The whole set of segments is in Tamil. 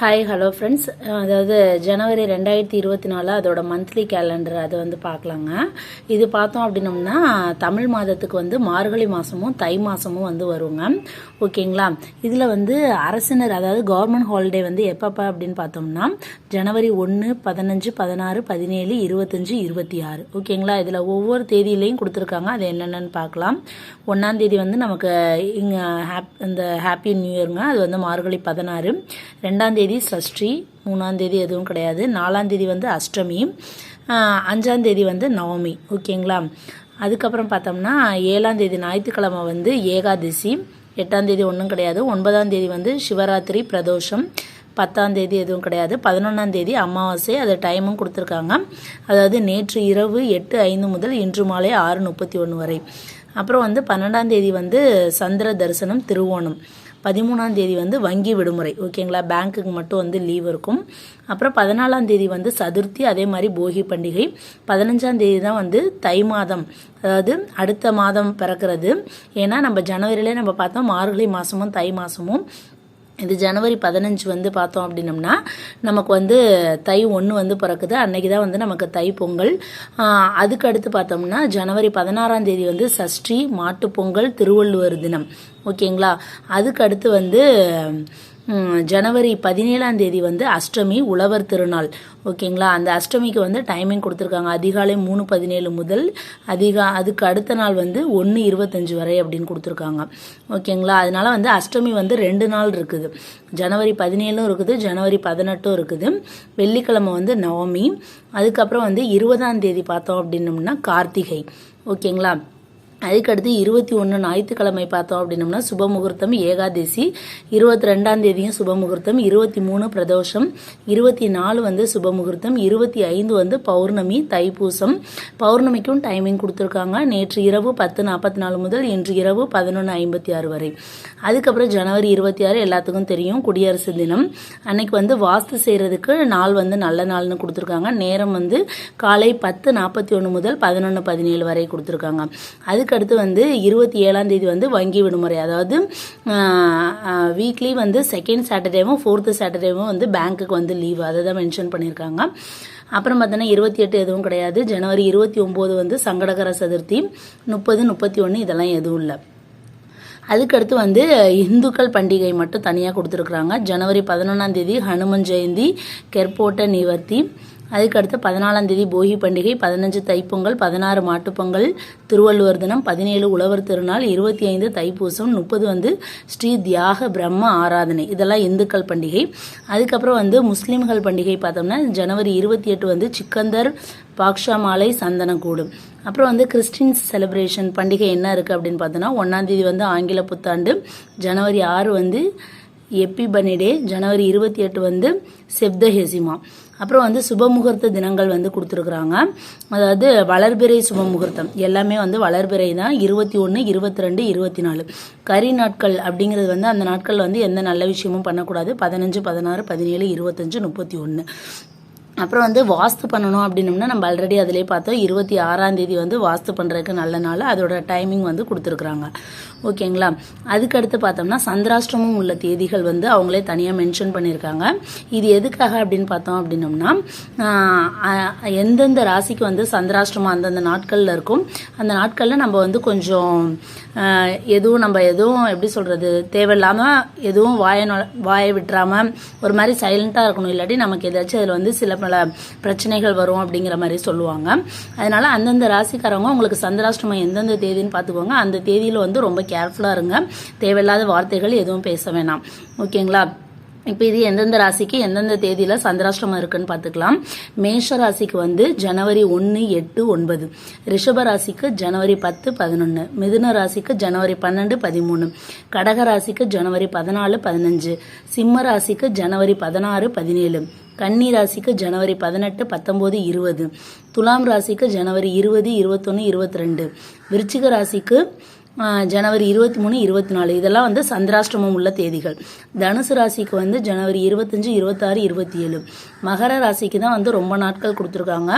ஹாய் ஹலோ ஃப்ரெண்ட்ஸ் அதாவது ஜனவரி ரெண்டாயிரத்தி இருபத்தி நாலு அதோட மந்த்லி கேலண்டர் அதை வந்து பார்க்கலாங்க. இது பார்த்தோம் அப்படின்னம்னா தமிழ் மாதத்துக்கு வந்து மார்கழி மாதமும் தை மாதமும் வந்து வருங்க. ஓகேங்களா? இதில் வந்து அரசினர் அதாவது கவர்மெண்ட் ஹாலிடே வந்து எப்பப்போ அப்படின்னு பார்த்தோம்னா ஜனவரி ஒன்று பதினஞ்சு பதினாறு பதினேழு இருபத்தஞ்சி இருபத்தி ஆறு. ஓகேங்களா? இதில் ஒவ்வொரு தேதியிலையும் கொடுத்துருக்காங்க. அது என்னென்னு பார்க்கலாம். ஒன்றாம் தேதி வந்து நமக்கு இங்கே ஹாப் இந்த ஹாப்பி நியூ இயருங்க அது வந்து மார்கழி பதினாறு. ரெண்டாம் தேதி சஷ்டி மூணாந்தேதி எதுவும் கிடையாது. நாலாந்தேதி வந்து அஷ்டமி அஞ்சாந்தேதி வந்து நவமி. ஓகேங்களா? அதுக்கப்புறம் பார்த்தோம்னா ஏழாந்தேதி ஞாயிற்றுக்கிழமை வந்து ஏகாதசி எட்டாந்தேதி ஒன்றும் கிடையாது. ஒன்பதாந்தேதி வந்து சிவராத்திரி பிரதோஷம் பத்தாந்தேதி எதுவும் கிடையாது. பதினொன்றாந்தேதி அமாவாசை அது டைமும் கொடுத்துருக்காங்க. அதாவது நேற்று இரவு எட்டு ஐந்து முதல் இன்று மாலை ஆறு முப்பத்தி ஒன்று வரை. அப்புறம் வந்து பன்னெண்டாம் தேதி வந்து சந்திர தரிசனம் திருவோணம். பதிமூணாம் தேதி வந்து வங்கி விடுமுறை ஓகேங்களா பேங்க்குக்கு மட்டும் வந்து லீவ் இருக்கும். அப்புறம் பதினாலாம் தேதி வந்து சதுர்த்தி அதே மாதிரி போகி பண்டிகை. பதினஞ்சாம் தேதி தான் வந்து தை மாதம் அதாவது அடுத்த மாதம் பிறக்கிறது. ஏன்னா நம்ம ஜனவரியிலே நம்ம பார்த்தோம் மார்கழி மாதமும் தை மாதமும் இது ஜனவரி பதினஞ்சு வந்து பார்த்தோம் அப்படின்னம்னா நமக்கு வந்து தை ஒன்று வந்து பிறக்குது. அன்னைக்கு தான் வந்து நமக்கு தை பொங்கல். அதுக்கு அடுத்து பார்த்தோம்னா ஜனவரி பதினாறாம் தேதி வந்து சஷ்டி மாட்டுப்பொங்கல் திருவள்ளுவர் தினம். ஓகேங்களா? அதுக்கு அடுத்து வந்து ஜனவரி பதினேழாம் தேதி வந்து அஷ்டமி உழவர் திருநாள். ஓகேங்களா? அந்த அஷ்டமிக்கு வந்து டைமிங் கொடுத்துருக்காங்க. அதிகாலை மூணு பதினேழு முதல் அதிகா அதுக்கு அடுத்த நாள் வந்து ஒன்று இருபத்தஞ்சு வரை அப்படின்னு கொடுத்துருக்காங்க. ஓகேங்களா? அதனால வந்து அஷ்டமி வந்து ரெண்டு நாள் இருக்குது. ஜனவரி பதினேழும் இருக்குது ஜனவரி பதினெட்டும் இருக்குது. வெள்ளிக்கிழமை வந்து நவமி அதுக்கப்புறம் வந்து இருபதாம் தேதி பார்த்தோம் அப்படின்னம்னா கார்த்திகை. ஓகேங்களா? அதுக்கடுத்து இருபத்தி ஒன்று ஞாயிற்றுக்கிழமை பார்த்தோம் அப்படின்னம்னா சுப முகூர்த்தம் ஏகாதசி இருபத்தி ரெண்டாம் தேதியும் சுப முகூர்த்தம் இருபத்தி மூணு பிரதோஷம் இருபத்தி நாலு வந்து சுப முகூர்த்தம் இருபத்தி ஐந்து வந்து பௌர்ணமி தைப்பூசம். பௌர்ணமிக்கும் டைமிங் கொடுத்துருக்காங்க. நேற்று இரவு பத்து நாற்பத்தி நாலு முதல் இன்று இரவு பதினொன்று ஐம்பத்தி ஆறு வரை. அதுக்கப்புறம் ஜனவரி இருபத்தி ஆறு எல்லாத்துக்கும் தெரியும். குடியரசு தினம். அன்னைக்கு வந்து வாஸ்து செய்கிறதுக்கு நாள் வந்து நல்ல நாள்னு கொடுத்துருக்காங்க. நேரம் வந்து காலை பத்து நாற்பத்தி ஒன்று முதல் பதினொன்று பதினேழு வரை கொடுத்துருக்காங்க. அதுக்கு அதுக்கடுத்து வந்து இருபத்தி ஏழாம் தேதி வந்து வங்கி விடுமுறை. அதாவது வீக்லி வந்து செகண்ட் சாட்டர்டேவும் ஃபோர்த்து சாட்டர்டேவும் வந்து பேங்க்குக்கு வந்து லீவ் அதை தான் மென்ஷன் பண்ணியிருக்காங்க. அப்புறம் பார்த்தோன்னா இருபத்தி எட்டு எதுவும் கிடையாது. ஜனவரி இருபத்தி ஒம்பது வந்து சங்கடகர சதுர்த்தி முப்பது முப்பத்தி ஒன்று இதெல்லாம் எதுவும் இல்லை. அதுக்கடுத்து வந்து இந்துக்கள் பண்டிகை மட்டும் தனியாக கொடுத்துருக்குறாங்க. ஜனவரி பதினொன்றாம் தேதி ஹனுமன் ஜெயந்தி கெர்போட்ட நிவர்த்தி அதுக்கடுத்து பதினாலாம் தேதி போகி பண்டிகை பதினஞ்சு தைப்பொங்கல் பதினாறு மாட்டுப்பொங்கல் திருவள்ளுவர் தினம் பதினேழு உழவர் திருநாள் இருபத்தி ஐந்து தைப்பூசம் முப்பது வந்து ஸ்ரீ தியாக பிரம்ம ஆராதனை. இதெல்லாம் இந்துக்கள் பண்டிகை. அதுக்கப்புறம் வந்து முஸ்லீம்கள் பண்டிகை பார்த்தோம்னா ஜனவரி இருபத்தி எட்டு வந்து சிக்கந்தர் பாக்ஷா மாலை சந்தனக்கூடு. அப்புறம் வந்து கிறிஸ்டின்ஸ் செலிப்ரேஷன் பண்டிகை என்ன இருக்குது அப்படின்னு பார்த்தோன்னா ஒன்றாந்தேதி வந்து ஆங்கில புத்தாண்டு ஜனவரி ஆறு வந்து எப்பி பனிடே ஜனவரி இருபத்தி எட்டு வந்து செப்தஹெசிமா அப்புறம் வந்து சுபமுகூர்த்த தினங்கள் வந்து கொடுத்துருக்குறாங்க. அதாவது வளர்பிறை சுபமுகூர்த்தம். எல்லாமே வந்து வளர்பிறை தான். இருபத்தி ஒன்று இருபத்தி ரெண்டு இருபத்தி நாலு. கறி நாட்கள் அப்படிங்கிறது வந்து அந்த நாட்கள் வந்து எந்த நல்ல விஷயமும் பண்ணக்கூடாது. பதினஞ்சு பதினாறு பதினேழு இருபத்தஞ்சு முப்பத்தி ஒன்று அப்புறம் வந்து வாஸ்து பண்ணணும் அப்படின்னம்னா நம்ம ஆல்ரெடி அதிலே பார்த்தோம் இருபத்தி ஆறாம் தேதி வந்து வாஸ்து பண்ணுறதுக்கு நல்ல நாள். அதோட டைமிங் வந்து கொடுத்துருக்குறாங்க. ஓகேங்களா? அதுக்கடுத்து பார்த்தோம்னா சந்திராஷ்டிரமும் உள்ள தேதிகள் வந்து அவங்களே தனியாக மென்ஷன் பண்ணியிருக்காங்க. இது எதுக்காக அப்படின்னு பார்த்தோம் அப்படின்னம்னா எந்தெந்த ராசிக்கு வந்து சந்திராஷ்டிரமம் அந்தந்த நாட்களில் இருக்கும். அந்த நாட்களில் நம்ம வந்து கொஞ்சம் எதுவும் நம்ம எதுவும் எப்படி சொல்கிறது தேவையில்லாமல் எதுவும் வாயை வாயை விட்டுறாமல் ஒரு மாதிரி சைலண்ட்டாக இருக்கணும். இல்லாட்டி நமக்கு ஏதாச்சும் அதில் வந்து சில பல பிரச்சனைகள் வரும் அப்படிங்கிற மாதிரி சொல்லுவாங்க. அதனால அந்தந்த ராசிக்காரவங்க உங்களுக்கு சந்திராஷ்டமம் எந்தெந்த தேதின்னு பார்த்துக்கோங்க. அந்த தேதியில் வந்து ரொம்ப கேர்ஃபுல்லாக இருங்க. தேவையில்லாத வார்த்தைகள் எதுவும் பேச வேணாம். ஓகேங்களா? இப்போ இது எந்தெந்த ராசிக்கு எந்தெந்த தேதியில் சந்திராஷ்டமம் இருக்குன்னு பார்த்துக்கலாம். மேஷ ராசிக்கு வந்து ஜனவரி ஒன்று எட்டு ஒன்பது. ரிஷப ராசிக்கு ஜனவரி பத்து பதினொன்று மிதுன ராசிக்கு ஜனவரி பன்னெண்டு பதிமூணு. கடக ராசிக்கு ஜனவரி பதினாலு பதினஞ்சு. சிம்ம ராசிக்கு ஜனவரி பதினாறு பதினேழு. கன்னி ராசிக்கு ஜனவரி பதினெட்டு பத்தொம்போது இருபது. துலாம் ராசிக்கு ஜனவரி இருபது இருபத்தொன்று இருபத்தி ரெண்டு விருச்சிக ராசிக்கு ஜனவரி இருபத்தி மூணு இருபத்தி நாலு. இதெல்லாம் வந்து சந்திராஷ்டிரமம் உள்ள தேதிகள். தனுசு ராசிக்கு வந்து ஜனவரி இருபத்தஞ்சு இருபத்தாறு இருபத்தி ஏழு மகர ராசிக்கு தான் வந்து ரொம்ப நாட்கள் கொடுத்துருக்காங்க.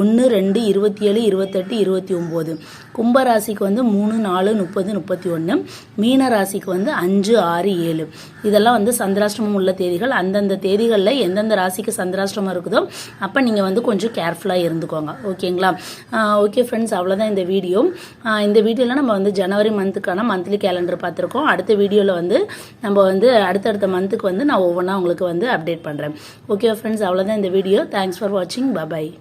ஒன்று ரெண்டு இருபத்தி ஏழு இருபத்தெட்டு இருபத்தி ஒம்பது. கும்ப ராசிக்கு வந்து மூணு நாலு முப்பது முப்பத்தி ஒன்று மீன ராசிக்கு வந்து அஞ்சு ஆறு ஏழு. இதெல்லாம் வந்து சந்திராஷ்டிரமம் உள்ள தேதிகள். அந்தந்த தேதிகளில் எந்தெந்த ராசிக்கு சந்திராஷ்டமம் இருக்குதோ அப்போ நீங்கள் வந்து கொஞ்சம் கேர்ஃபுல்லாக இருந்துக்கோங்க. ஓகேங்களா? ஓகே ஃப்ரெண்ட்ஸ் அவ்வளோதான் இந்த வீடியோ இந்த வீடியோவில் நம்ம வந்து ஜனவரி மந்த்துக்கான மந்த்லி கேலண்டர் பார்த்துருக்கோம். அடுத்த வீடியோவில் வந்து நம்ம வந்து அடுத்தடுத்த மந்த்துக்கு வந்து நான் ஒவ்வொன்றா உங்களுக்கு வந்து அப்டேட் பண்ணுறேன் ஓகே ஃப்ரெண்ட்ஸ் அவ்வளோதான் இந்த வீடியோ தேங்க்ஸ் ஃபார் வாட்சிங் பபாய்